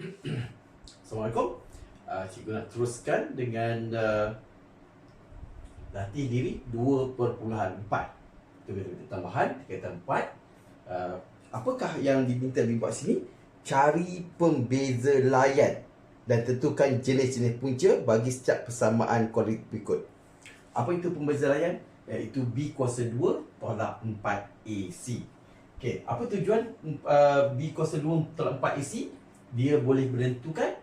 Assalamualaikum. Uh, cikgu nak teruskan dengan uh, latih diri 2.4. Itu kata tambahan kata 4. Uh, apakah yang diminta lebih buat sini? Cari pembeza layan dan tentukan jenis-jenis punca bagi setiap persamaan koordinat berikut. Apa itu pembeza layan? Iaitu B kuasa 2 tolak 4AC. Okey, apa tujuan uh, B kuasa 2 tolak 4AC? Dia boleh menentukan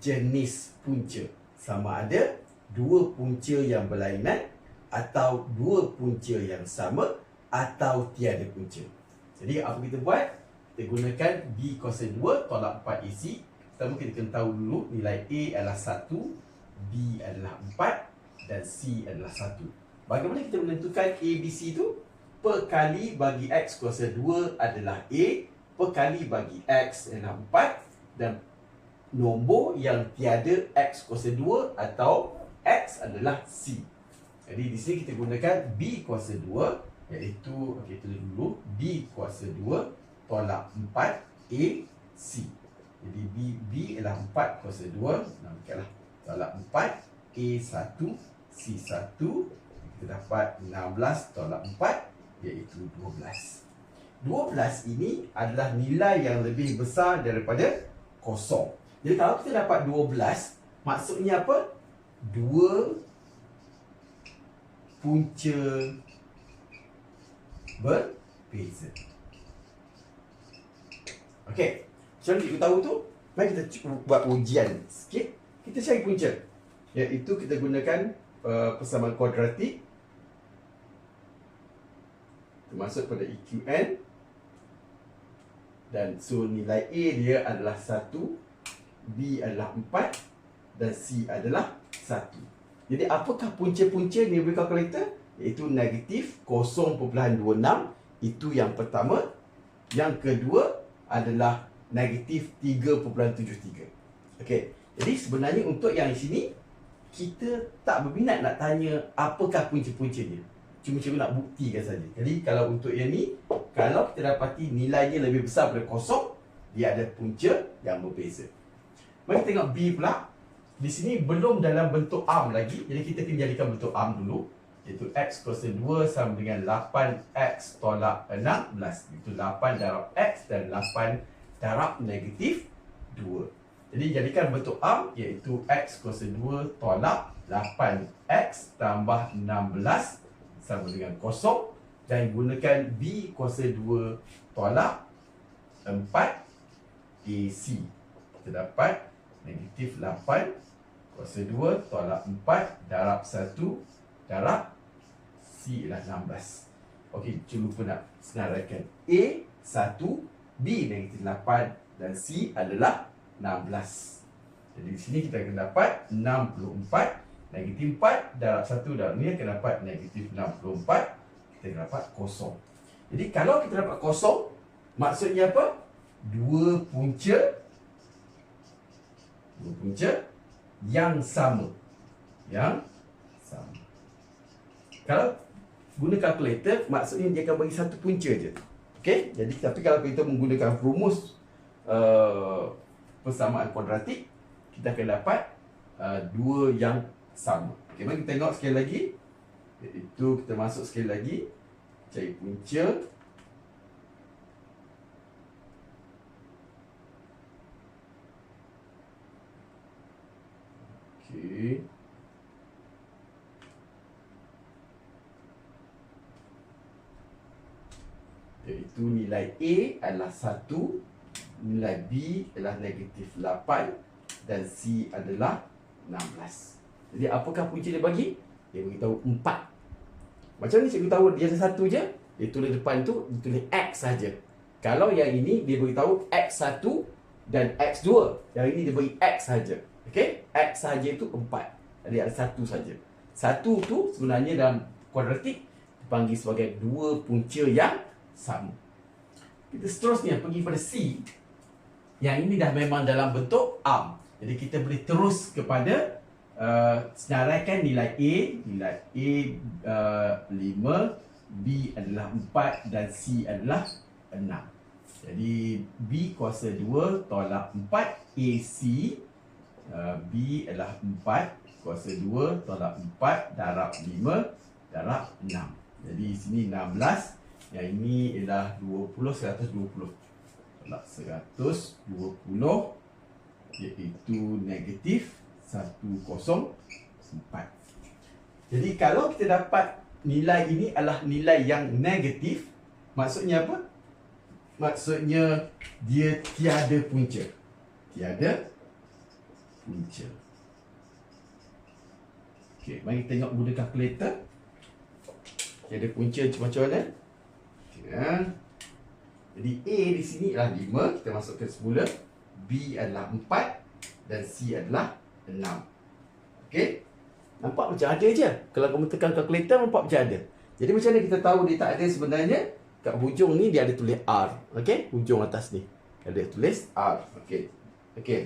jenis punca. Sama ada dua punca yang berlainan atau dua punca yang sama atau tiada punca. Jadi apa kita buat? Kita gunakan B kuasa 2 tolak 4AC. Pertama kita kena tahu dulu nilai A adalah 1, B adalah 4 dan C adalah 1. Bagaimana kita menentukan A, B, C itu? Perkali bagi X kuasa 2 adalah A, perkali bagi X adalah 4 dan nombor yang tiada X kuasa 2 atau X adalah C. Jadi di sini kita gunakan B kuasa 2 iaitu okey tulis dulu B kuasa 2 tolak 4 A C. Jadi B B ialah 4 kuasa 2. Namakanlah tolak 4 A 1 C 1 kita dapat 16 tolak 4 iaitu 12. 12 ini adalah nilai yang lebih besar daripada kosong. Jadi kalau kita dapat 12, maksudnya apa? Dua punca berbeza. Okey. Macam mana kita tahu tu? Mari kita buat ujian sikit. Kita cari punca. Iaitu kita gunakan uh, persamaan kuadratik. Termasuk pada EQN. Dan so nilai A dia adalah 1. B adalah 4. Dan C adalah 1. Jadi apakah punca-punca ni beri kalkulator? Iaitu negatif 0.26. Itu yang pertama. Yang kedua, adalah negatif 3.73. Okey. Jadi sebenarnya untuk yang sini kita tak berminat nak tanya apakah punca-puncanya. Cuma cuma nak buktikan saja. Jadi kalau untuk yang ni, kalau kita dapati nilainya lebih besar daripada kosong, dia ada punca yang berbeza. Mari kita tengok B pula. Di sini belum dalam bentuk arm lagi. Jadi kita kena jadikan bentuk arm dulu. Iaitu X kuasa 2 sama dengan 8X tolak 16. Itu 8 darab X dan 8 darab negatif 2. Jadi jadikan bentuk arm iaitu X kuasa 2 tolak 8X tambah 16 sama dengan kosong. Dan gunakan B kuasa 2 tolak 4 AC. Kita dapat negatif 8 Kuasa 2 tolak 4 darab 1 darab C ialah 16. Okey, cuba lupa nak senaraikan. A 1, B negatif 8 dan C adalah 16. Jadi di sini kita akan dapat 64 negatif 4 darab 1 darab ni akan dapat negatif 64. Kita akan dapat kosong. Jadi kalau kita dapat kosong, maksudnya apa? Dua punca dua punca yang sama. Yang sama. Kalau guna kalkulator, maksudnya dia akan bagi satu punca je. Okey? Jadi tapi kalau kita menggunakan rumus uh, persamaan kuadratik, kita akan dapat uh, dua yang sama. Okey, mari kita tengok sekali lagi. Itu kita masuk sekali lagi cari punca Okey. Iaitu nilai A adalah 1, nilai B adalah negatif 8 dan C adalah 16. Jadi apakah punca dia bagi? Dia beritahu 4. Macam ni cikgu tahu dia ada satu je, dia tulis depan tu, dia tulis X saja. Kalau yang ini dia beritahu X1 dan X2. Yang ini dia bagi X saja. Okey? X saja itu 4. Jadi ada satu saja. Satu tu sebenarnya dalam kuadratik dipanggil sebagai dua punca yang sama. Kita seterusnya pergi pada C. Yang ini dah memang dalam bentuk arm. Jadi kita boleh terus kepada uh, senaraikan nilai A. Nilai A uh, 5, B adalah 4 dan C adalah 6. Jadi B kuasa 2 tolak 4 AC uh, B adalah 4 kuasa 2 tolak 4 darab 5 darab 6 Jadi sini 16 Yang ini ialah 20 120 Tolak 120 Iaitu negatif 104 Jadi kalau kita dapat nilai ini adalah nilai yang negatif Maksudnya apa? Maksudnya dia tiada punca. Tiada punca. Okey, mari tengok guna kalkulator Tiada punca macam mana? Ya. Jadi A di sini adalah 5 Kita masukkan semula. B adalah 4 Dan C adalah 6 Okey? Nampak macam ada je. Kalau kamu tekan kalkulator nampak macam ada. Jadi macam mana kita tahu dia tak ada sebenarnya? Kat hujung ni dia ada tulis R. Okey? Hujung atas ni. Ada tulis R. Okey. Okey.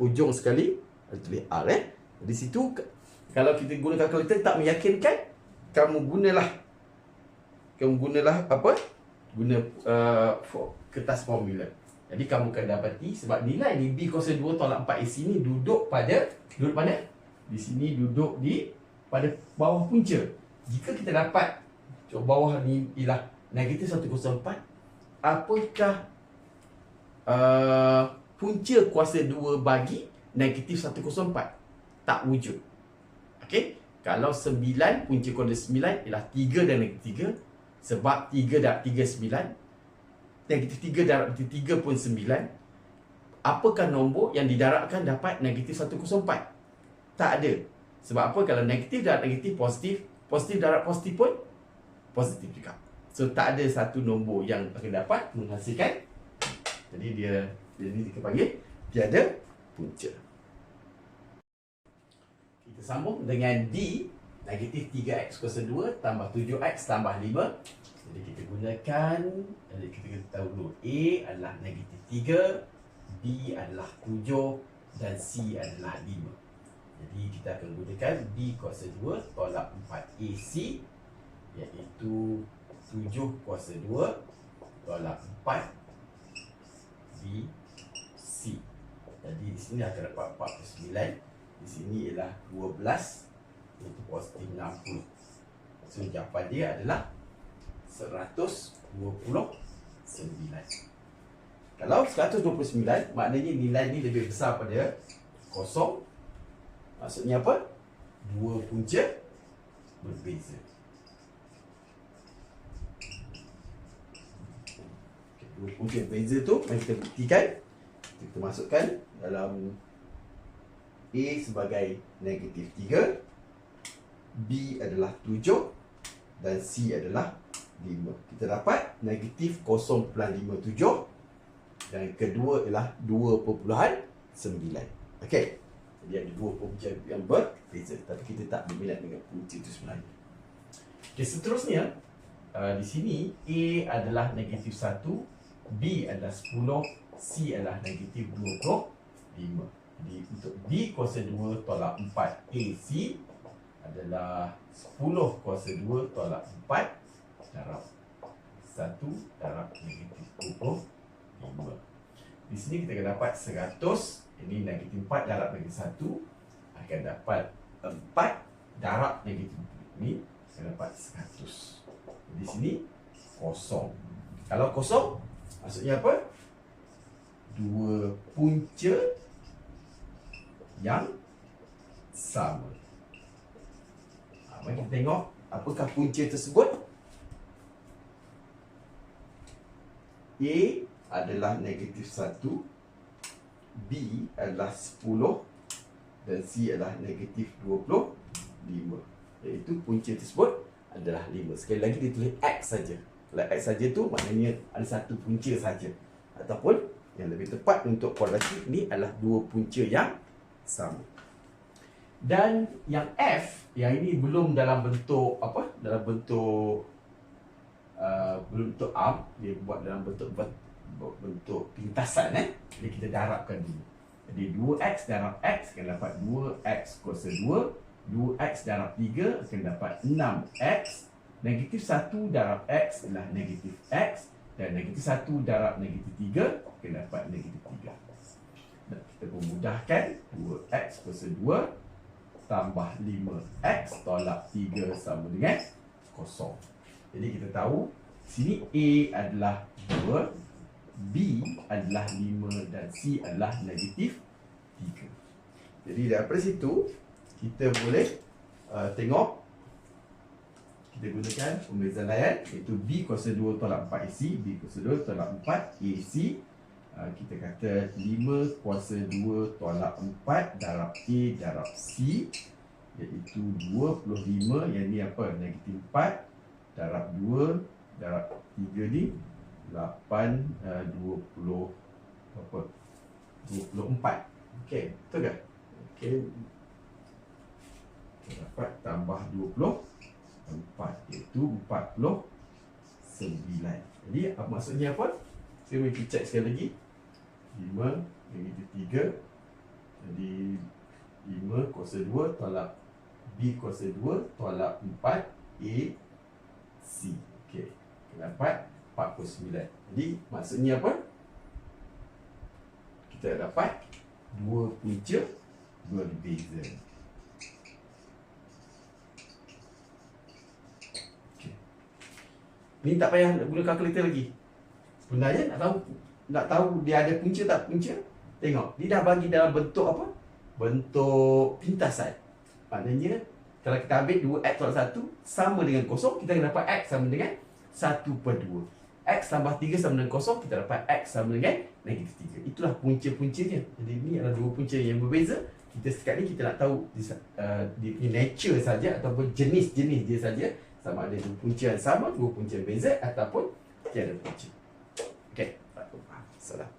Hujung sekali Ada tulis R eh? Di situ Kalau kita guna kalkulator tak meyakinkan Kamu gunalah. Kamu gunalah apa? Guna uh, kertas formula jadi kamu akan dapati sebab nilai ni B kuasa 2 tolak 4AC ni duduk pada duduk pada di sini duduk di pada bawah punca. Jika kita dapat coba bawah ni ialah negatif 104, apakah uh, punca kuasa 2 bagi negatif 104? Tak wujud. Okey? Kalau 9 punca kuasa 9 ialah 3 dan negatif 3 sebab 3 darab 3 9 negatif 3 darab negatif 3 pun 9 apakah nombor yang didarabkan dapat negatif 104 tak ada. Sebab apa? Kalau negatif darab negatif, positif. Positif darab positif pun positif juga. So, tak ada satu nombor yang akan dapat menghasilkan. Jadi, dia, ni kita panggil tiada punca. Kita sambung dengan D. Negatif 3X kuasa 2 tambah 7X tambah 5. Jadi, kita gunakan. Jadi, kita, kita tahu dulu. A adalah negatif 3. B adalah 7. Dan C adalah 5. Jadi kita akan gunakan B kuasa 2 tolak 4AC iaitu 7 kuasa 2 tolak 4 BC. Jadi di sini akan dapat 49. Di sini ialah 12 iaitu positif 60. So jawapan dia adalah 129. Kalau 129 maknanya nilai ni lebih besar pada kosong Maksudnya apa? Dua punca berbeza. Dua punca berbeza tu mari kita buktikan. Kita masukkan dalam A sebagai negatif 3 B adalah 7 dan C adalah 5 Kita dapat negatif 0.57 Dan kedua ialah 2.9 Okey. Dia ada dua punca yang berbeza Tapi kita tak berminat dengan punca itu sebenarnya. Okay, Seterusnya uh, Di sini A adalah negatif 1 B adalah 10 C adalah negatif 25 Jadi untuk B kuasa 2 tolak 4 AC Adalah 10 kuasa 2 tolak 4 Darab 1 darab negatif 25 Di sini kita akan dapat 100 ini negatif 4 darab negatif 1 akan dapat 4 darab negatif ini akan dapat 100. Di sini kosong. Kalau kosong maksudnya apa? Dua punca yang sama. Ha, mari kita tengok apakah punca tersebut. A adalah negatif 1 B adalah 10 dan C adalah negatif 25 iaitu punca tersebut adalah 5 sekali lagi dia tulis X saja. Kalau X saja tu maknanya ada satu punca saja. Ataupun yang lebih tepat untuk kuadratik ni adalah dua punca yang sama dan yang F yang ini belum dalam bentuk apa dalam bentuk uh, belum bentuk arm dia buat dalam bentuk bentuk pintasan eh. Jadi kita darabkan dulu. Jadi 2x darab x akan dapat 2x kuasa 2. 2x darab 3 akan dapat 6x. Negatif 1 darab x adalah negatif x. Dan negatif 1 darab negatif 3 Kita dapat negatif 3 Dan kita memudahkan 2x kuasa 2 Tambah 5x tolak 3 sama dengan kosong. Jadi kita tahu Sini A adalah 2 B adalah 5 dan C adalah negatif 3 Jadi daripada situ Kita boleh uh, tengok kita gunakan pembezaan layan iaitu B kuasa 2 tolak 4 AC B kuasa 2 tolak 4 AC uh, kita kata 5 kuasa 2 tolak 4 darab A darab C iaitu 25 yang ni apa negatif 4 darab 2 darab 3 ni 8 uh, 20 apa 24 okey betul ke okey dapat tambah 20 empat iaitu empat puluh sembilan. Jadi apa maksudnya apa? Saya bagi check sekali lagi. Lima negatif tiga. Jadi lima kuasa dua tolak B kuasa dua tolak empat A C. Okey. Dapat empat puluh sembilan. Jadi maksudnya apa? Kita dapat dua punca berbeza. Ni tak payah guna kalkulator lagi. Sebenarnya nak tahu nak tahu dia ada punca tak punca? Tengok, dia dah bagi dalam bentuk apa? Bentuk pintasan. Maknanya kalau kita ambil 2x tolak 1 sama dengan kosong, kita akan dapat x sama dengan 1 per 2. X tambah 3 sama dengan kosong, kita dapat x sama dengan negatif 3. Itulah punca-puncanya. Jadi ini adalah dua punca yang berbeza. Kita sekarang ni kita nak tahu uh, dia punya nature saja ataupun jenis-jenis dia saja sama ada dua punca yang sama, dua punca yang beza ataupun tiada punca. Okey, salah.